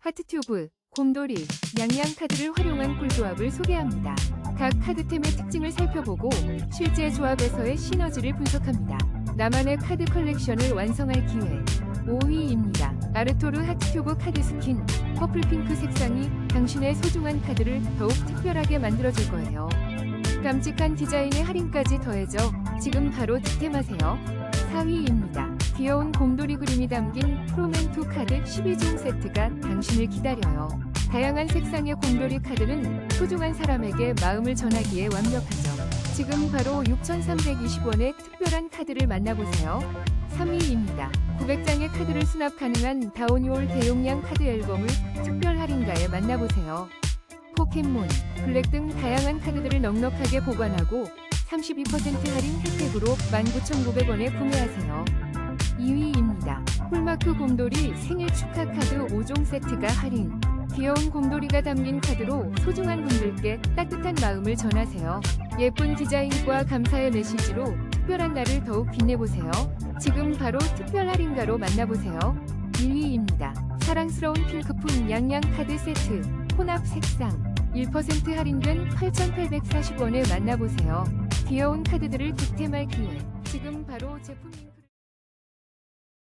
하트튜브, 곰돌이, 양양 카드를 활용한 꿀조합을 소개합니다. 각 카드템의 특징을 살펴보고 실제 조합에서의 시너지를 분석합니다. 나만의 카드 컬렉션을 완성할 기회. 5위입니다. 아르토르 하트튜브 카드 스킨. 퍼플핑크 색상이 당신의 소중한 카드를 더욱 특별하게 만들어줄 거예요. 깜찍한 디자인의 할인까지 더해져 지금 바로 득템하세요. 4위입니다. 귀여운 곰돌이 그림이 담긴 프로맨2 카드 12종 세트가 당신을 기다려요. 다양한 색상의 곰돌이 카드는 소중한 사람에게 마음을 전하기에 완벽하죠. 지금 바로 6,320원의 특별한 카드를 만나보세요. 3위입니다. 900장의 카드를 수납 가능한 다운이올 대용량 카드 앨범을 특별 할인가에 만나보세요. 포켓몬, 블랙 등 다양한 카드들을 넉넉하게 보관하고 32% 할인 혜택으로 19,900원에 구매하세요. 2위입니다. 홀마크 곰돌이 생일 축하 카드 5종 세트가 할인. 귀여운 곰돌이가 담긴 카드로 소중한 분들께 따뜻한 마음을 전하세요. 예쁜 디자인과 감사의 메시지로 특별한 날을 더욱 빛내보세요. 지금 바로 특별 할인가로 만나보세요. 1위입니다. 사랑스러운 핑크풍 양양 카드 세트 혼합 색상 1% 할인된 8,840원에 만나보세요. 귀여운 카드들을 득템할 기회. 지금 바로 제품 링크